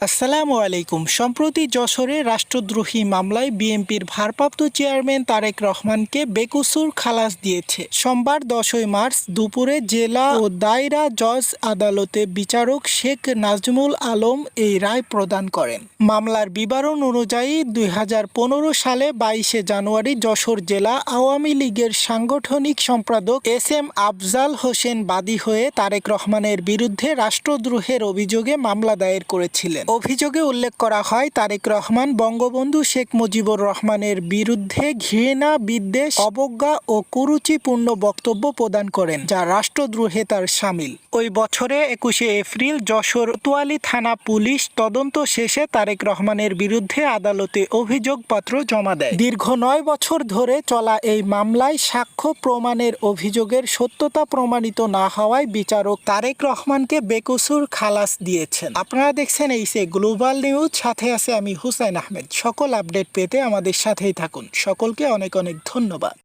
আসসালামু আলাইকুম। সম্প্রতি যশোরে রাষ্ট্রদ্রোহী মামলায় বিএনপির ভারপ্রাপ্ত চেয়ারম্যান তারেক রহমানকে বেকসুর খালাস দিয়েছে। সোমবার দশই মার্চ দুপুরে জেলা ও দায়রা জজ আদালতে বিচারক শেখ নাজমুল আলম এই রায় প্রদান করেন। মামলার বিবরণ অনুযায়ী দুই হাজার পনেরো সালে বাইশে জানুয়ারি যশোর জেলা আওয়ামী লীগের সাংগঠনিক সম্পাদক এস এম আফজাল হোসেন বাদী হয়ে তারেক রহমানের বিরুদ্ধে রাষ্ট্রদ্রোহের অভিযোগে মামলা দায়ের করেছিলেন। অভিযোগে উল্লেখ করা হয়, তারেক রহমান, বঙ্গবন্ধু শেখ মুজিবুর রহমানের বিরুদ্ধে ঘৃণা, বিদ্বেষ, অবজ্ঞা ও কুরুচিপূর্ণ বক্তব্য প্রদান করেন, যা রাষ্ট্রদ্রোহে তার সামিল। ওই বছরে একুশে এপ্রিল যশোর কোতোয়ালি থানা পুলিশ তদন্ত শেষে তারেক রহমানের বিরুদ্ধে আদালতে অভিযোগপত্র জমা দেয়। দীর্ঘ নয় বছর ধরে চলা এই মামলায় সাক্ষ্য প্রমাণের অভিযোগের সত্যতা প্রমাণিত না হওয়ায় বিচারক তারেক রহমানকে বেকসুর খালাস দিয়েছেন। আপনারা দেখছেন এই সে গ্লোবাল নিউজ, সাথে আছে আমি হুসাইন আহমেদ। সকল আপডেট পেতে আমাদের সাথেই থাকুন। সকলকে অনেক অনেক ধন্যবাদ।